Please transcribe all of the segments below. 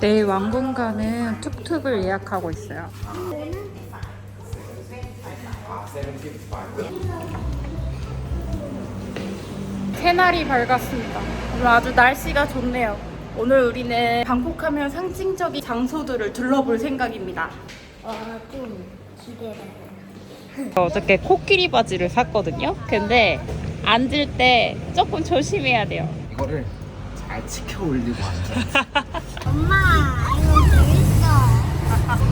내일 왕궁 가는 툭툭을 예약하고 있어요. 새날이 밝았습니다. 오늘 아주 날씨가 좋네요. 오늘 우리는 방콕하면 상징적인 장소들을 둘러볼 생각입니다. 와좀 기대돼. 어저께 코끼리 바지를 샀거든요. 근데 앉을 때 조금 조심해야 돼요. 이거를 잘 치켜 올리고 앉아. 엄마 이거 재밌어.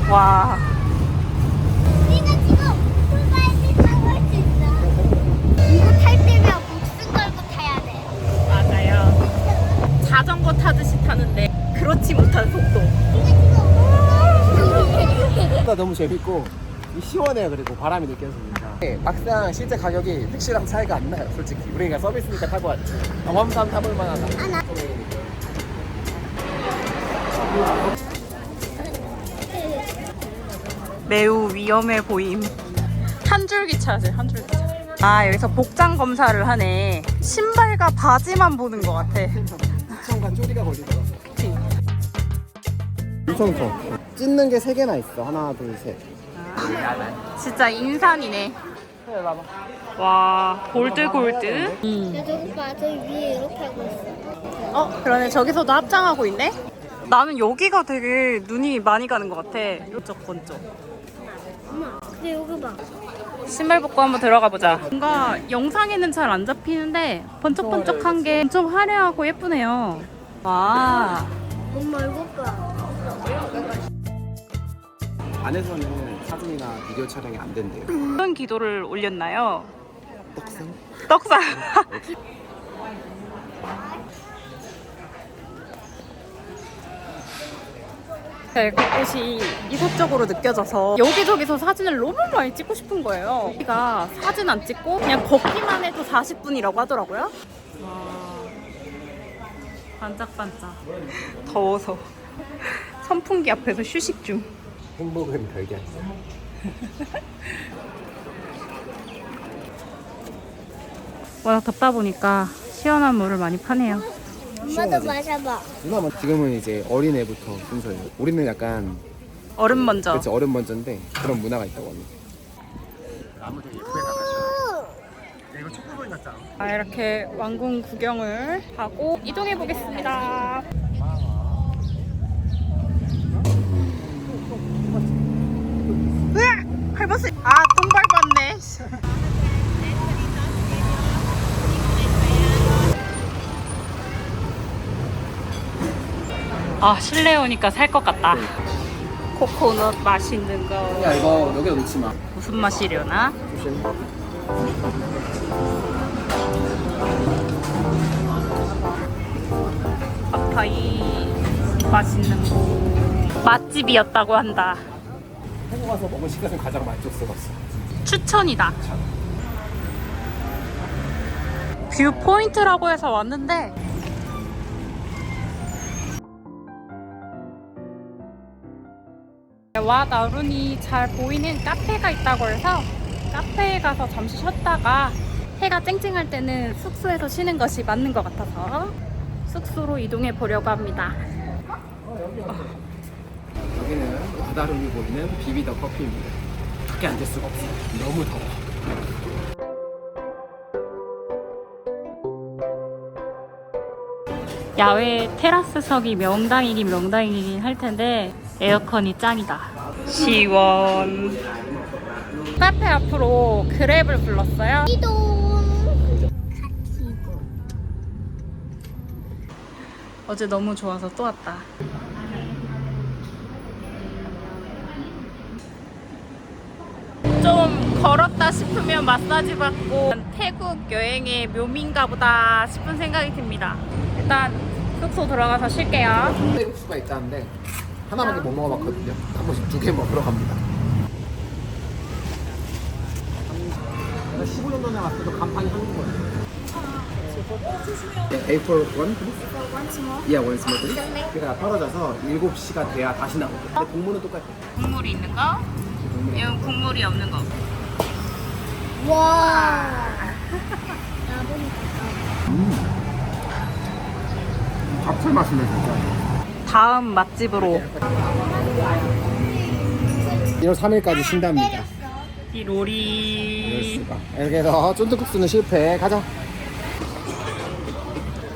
와. 우리가 지금 풀바이크 타고 할 수 있어. 이거 탈 때면 목숨 걸고 타야 돼. 맞아요. 자전거 타듯이 타는데 그렇지 못한 속도. 나 너무 재밌고 이 시원해요 그리고 바람이 느껴지니까 네, 막상 실제 가격이 택시랑 차이가 안 나요 솔직히 우리가 서비스니까 타고 왔지 한번 타볼 만하다 매우 위험해 보임. 한 줄기 차세요, 한 줄기 차. 아, 여기서 복장 검사를 하네. 신발과 바지만 보는 것 같아. 시청간 쪼리가 걸리더라고 엄청서 찢는 게 세 개나 있어 하나 둘셋 진짜 인산이네. 와, 골드 골드. 음. 야 저기 봐, 저기 위에 이렇게 하고 있어. 어, 그러네. 저기서도 합장하고 있네. 나는 여기가 되게 눈이 많이 가는 것 같아. 이쪽 번쪽. 근데 여기 봐. 신발 벗고 한번 들어가 보자. 뭔가 영상에는 잘 안 잡히는데 번쩍번쩍한 게 엄청 화려하고 예쁘네요. 와. 엄마 이거 봐. 안에서는 사진이나 비디오 촬영이 안 된대요 어떤 기도를 올렸나요? 떡상? 떡상. 네, 그곳이 이국적으로 느껴져서 여기저기서 사진을 너무 많이 찍고 싶은 거예요. 우리가 사진 안 찍고 그냥 걷기만 해도 40분이라고 하더라고요. 와, 반짝반짝. 더워서 선풍기 앞에서 휴식 중. 행복은 별게 아니야 워낙 덥다 보니까 시원한 물을 많이 파네요. 엄마도 마셔봐. 누나 뭐 지금은 이제 어린애부터 순서예요 우리는 약간 얼음 먼저. 그렇지 어른 먼저인데 그런 문화가 있다고 합니다 나무 되게 예쁘게 나가죠 이거 촛불 같잖아 아, 이렇게 왕궁 구경을 하고 이동해 보겠습니다. 으악! 밟았어. 아, 똥 밟았네. 아, 실내 오니까 살 것 같다. 코코넛 맛있는 거. 야 이거 여기다 놓지 마? 무슨 맛이려나? 조심. 파파이 맛있는 거. 맛집이었다고 한다. 한국 와서 먹은 식당은 가장 만족스러웠어. 추천이다. 뷰 포인트라고 해서 왔는데 와 나룬이 잘 보이는 카페가 있다고 해서 카페에 가서 잠시 쉬었다가 해가 쨍쨍할 때는 숙소에서 쉬는 것이 맞는 것 같아서 숙소로 이동해 보려고 합니다. 여기는 바다룸이 보이는 비비더 커피입니다 밖에 앉을 수가 없어 너무 더워 야외 테라스석이 명당이긴 명당이긴 할 텐데 에어컨이 짱이다. 시원. 카페 앞으로 그랩을 불렀어요. 이동. 어제 너무 좋아서 또 왔다. 좀 걸었다 싶으면 마사지 받고 태국 여행의 묘미인가 보다 싶은 생각이 듭니다. 일단 숙소 들어가서 쉴게요. 순대국수가 있다는데 하나밖에 못 먹어봤거든요. 한 번씩 두 개 먹으러 갑니다. 15년 전에 왔어도 간판이 한국 거예요 A for one, please? Once more. Yeah, one small, please. 그러니까 떨어져서 7시가 돼야 다시 나오고. 근데 동물은 똑같아. 국물이 있는 거, 이건 국물이 없는 거. 와. 나보니 잡채 맛이네 진짜 다음 맛집으로 1월 3일까지 쉰답니다. 이 이럴 로리 수가. 이렇게 해서 쫀득국수는 실패. 가자.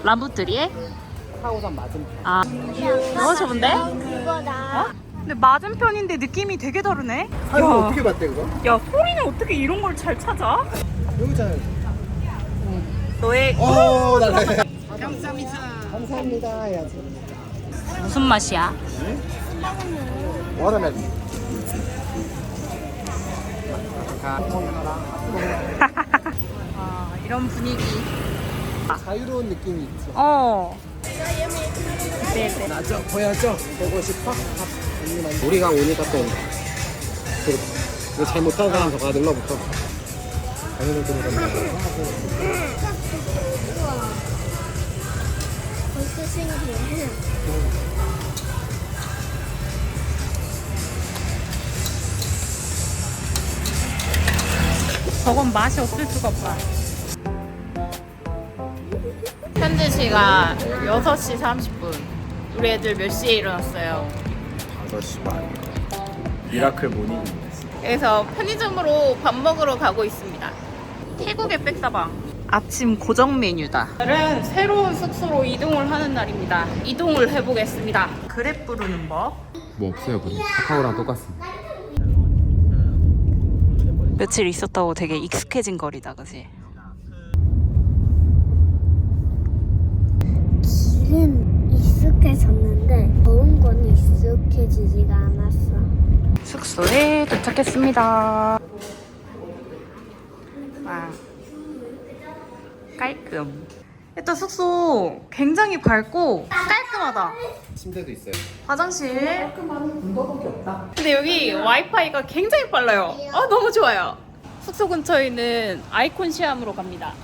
라부트리에 4호선 맞은. 아 너무 좋은데? 그거다. 근데 맞은편인데 느낌이 되게 다르네. 야. 어떻게 봤대 그거? 야 소리는 어떻게 이런 걸 잘 찾아? 여기잖아. 너의 오, 나 감사합니다. 감사합니다. 해야지. 무슨 맛이야? 워터멜론. 아 이런 분위기. 자유로운 느낌이 있지. 어. 네네. 나죠? 보여줘? 보고 싶어? 우리가 오니까 또 그, 이거 잘 못하는 사람 저가 눌러붙어. 당연히 들어간다. 벌써 신기해. 저건 맛이 없을 수가 없다. 현재 시간 6시 30분. 우리 애들 몇 시에 일어났어요? 5시 반. 미라클 모닝입니다. 그래서 편의점으로 밥 먹으러 가고 있습니다. 태국의 백사방. 아침 고정 메뉴다. 오늘은 새로운 숙소로 이동을 하는 날입니다. 이동을 해보겠습니다. 그랩 부르는 법. 뭐 없어요, 그럼. 카카오랑 똑같습니다. 며칠 있었다고 되게 익숙해진 거리다, 그지? 길은 익숙해졌는데 더운 건 익숙해지지가 않았어. 숙소에 도착했습니다. 와, 깔끔. 일단 숙소 굉장히 밝고 깔끔하다. 침대도 있어요. 화장실. 근데 여기 와이파이가 굉장히 빨라요. 아 너무 좋아요. 숙소 근처에 있는 아이콘 시암으로 갑니다.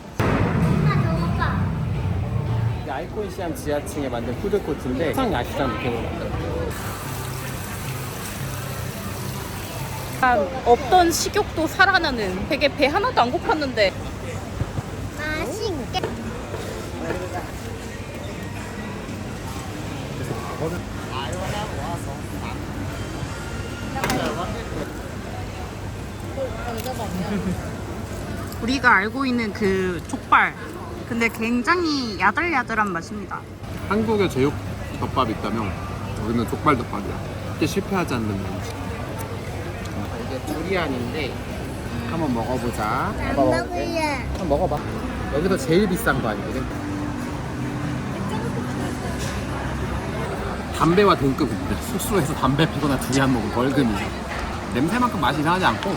아이콘 시암 지하층에 만든 푸드코트인데 항상 야시장 느낌으로 만들었어요. 약간 없던 식욕도 살아나는 되게 배 하나도 안 고팠는데 우리가 알고 있는 그 족발 근데 굉장히 야들야들한 맛입니다. 한국에 제육 덮밥이 있다면 여기는 족발 덮밥이야. 이게 실패하지 않는 면이지. 이게 두리안인데 한번 먹어보자. 안 먹을래. 한번 먹어봐. 여기서 제일 비싼 거 아니거든? 담배와 동급인데 숙소에서 담배 피거나 두리안 먹으면 벌금이죠. 냄새만큼 맛이 이상하지 않고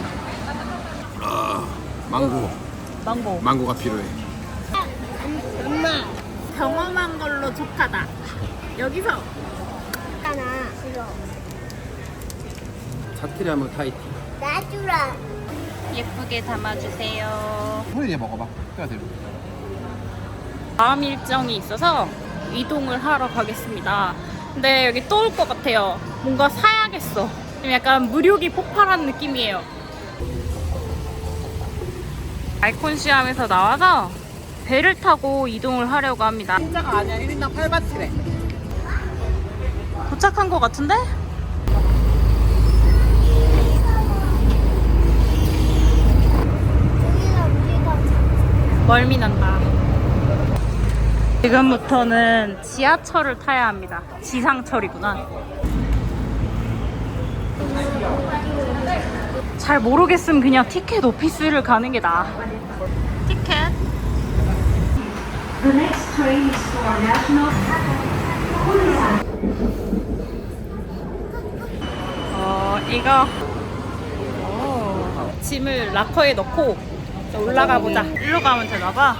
아, 망고, 망고. 망고가 필요해. 엄마. 경험한 걸로 족하다. 여기서 있잖아. 싫어. 차트리아무 타이티. 놔주라. 예쁘게 담아주세요. 소리 얘 먹어봐. 뼈 대로. 다음 일정이 있어서 이동을 하러 가겠습니다. 근데 여기 또 올 것 같아요. 뭔가 사야겠어. 지금 약간 무력이 폭발한 느낌이에요. 아이콘 시암에서 나와서 배를 타고 이동을 하려고 합니다. 진짜가 아니야. 1인당 8바트래. 도착한 것 같은데? 멀미 난다. 지금부터는 지하철을 타야 합니다. 지상철이구나. 잘 모르겠으면 그냥 티켓 오피스를 가는 게 나아. 티켓. 어, 이거 오, 짐을 락커에 넣고 올라가 보자. 일로 가면 되나 봐.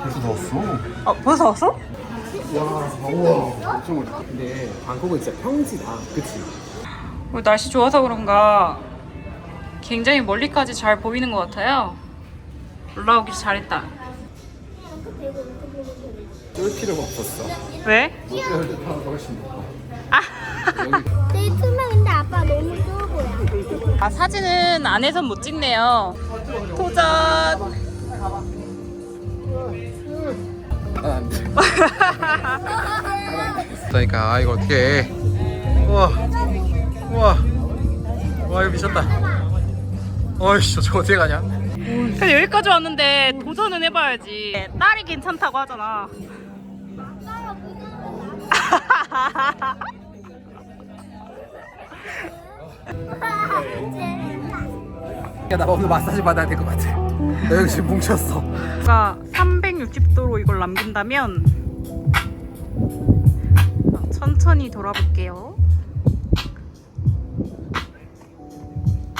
벌써 넣었어. 어, 벌써 왔어? 와, 우와. 엄청. 근데 방콕은 진짜 평지다. 그치? 오늘 날씨 좋아서 그런가 굉장히 멀리까지 잘 보이는 것 같아요. 올라오기 잘했다. 쫄 필요가 없었어. 왜? 쫄 타는 거 훨씬 높아. 아, 되게 투명인데 아빠 너무 좋아 보여. 아 사진은 안에선 못 찍네요. 도전. 안 돼. 그러니까 아 이거 어떻게 해? 우와 우와 와 이거 미쳤다. 어이씨 저거 어떻게 가냐? 근데 여기까지 왔는데 도전은 해봐야지. 딸이 괜찮다고 하잖아. 야나 오늘 마사지 받아야 될 것 같아. 나 여기 지금 뭉쳤어. 제가 360도로 이걸 남긴다면 천천히 돌아볼게요.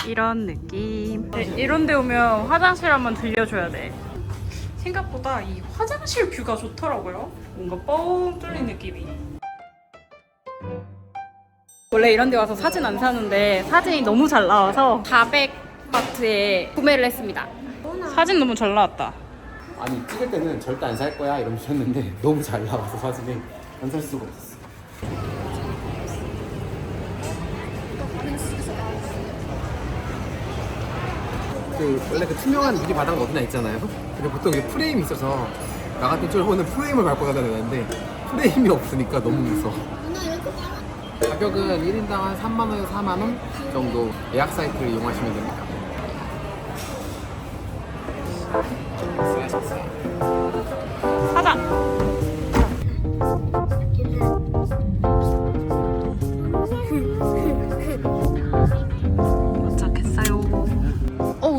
이런 느낌. 네, 이런 데 오면 화장실 한번 들려줘야 돼. 생각보다 이 화장실 뷰가 좋더라고요. 뭔가 뻥 뚫린 느낌이. 원래 이런 데 와서 사진 안 사는데 사진이 너무 잘 나와서 400바트에 구매를 했습니다. 사진 너무 잘 나왔다. 아니 찍을 때는 절대 안 살 거야 이러셨는데 너무 잘 나와서 사진이 안 살 수가 없었어. 그 원래 그 투명한 유리 바닥 어디나 있잖아요. 근데 보통 이게 프레임이 있어서 나 같은 쫄보는 프레임을 밟고 다녀야 되는데 프레임이 없으니까 너무 무서워. 가격은 1인당 한 3만 원에서 4만 원 정도 예약 사이트를 이용하시면 됩니다.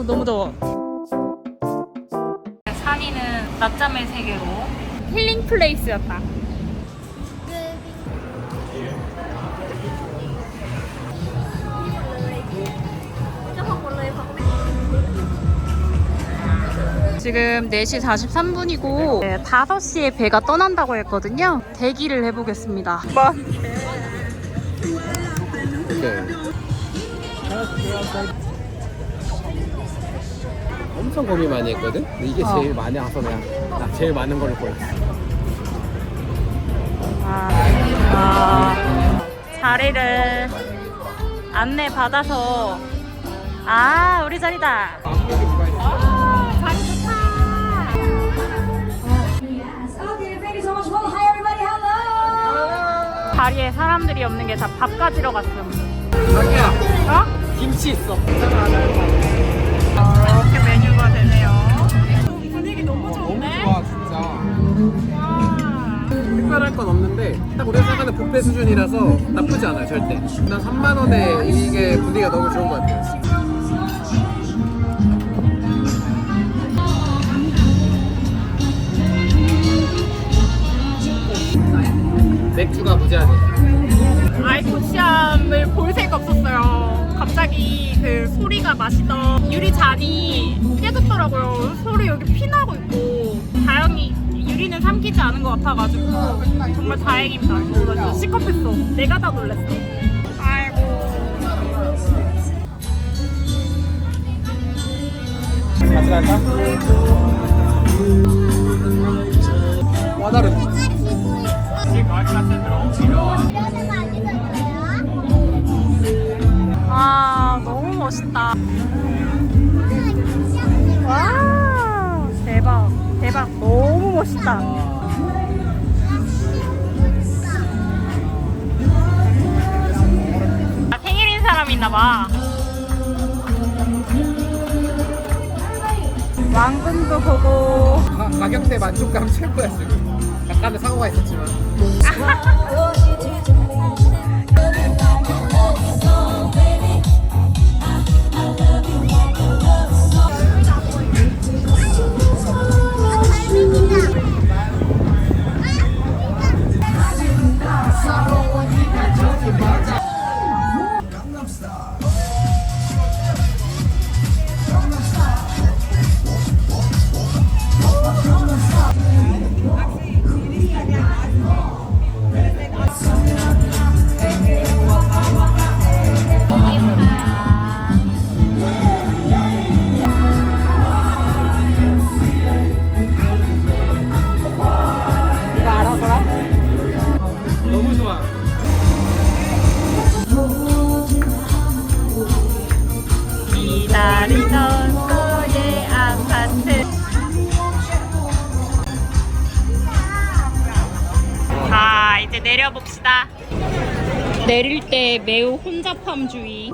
너무 더워. 산이는 낮잠의 세계로 힐링 플레이스였다. 지금 4시 43분이고 5시에 배가 떠난다고 했거든요. 대기를 해보겠습니다. 네. 엄청 고민 많이 했거든? 근데 이게 어. 제일 많이 와서 그냥 나 제일 많은 걸로 골랐어. 아, 아, 자리를 안내 받아서 아 우리 자리다. 자리에 사람들이 없는 게 다 밥 가지러 갔음. 자기야, 어? 김치 있어. 할 건 없는데 딱 우리가 생각하는 뷔페 수준이라서 나쁘지 않아요, 절대. 난 3만 원에 이게 분위기가 너무 좋은 것 같아요. 맥주가 무제한이야. 아이코 시암을 볼 새가 없었어요. 갑자기 그 소리가 마시던 유리 잔이 깨졌더라고요. 소리 여기 피나고 있고 다행히 유리는 삼키지 않은 것 같아가지고 정말 다행입니다. 진짜 시겁했어. 내가 다. 아이고. 같이 갈까? 와다르. 아 너무 멋있다. 와 대박 대박 너무 멋있다. 아, 생일인 사람 있나봐. 왕궁도 보고 가, 가격대 만족감 최고야 지금. 약간의 사고가 있었지만. 내릴 때 매우 혼잡함 주의.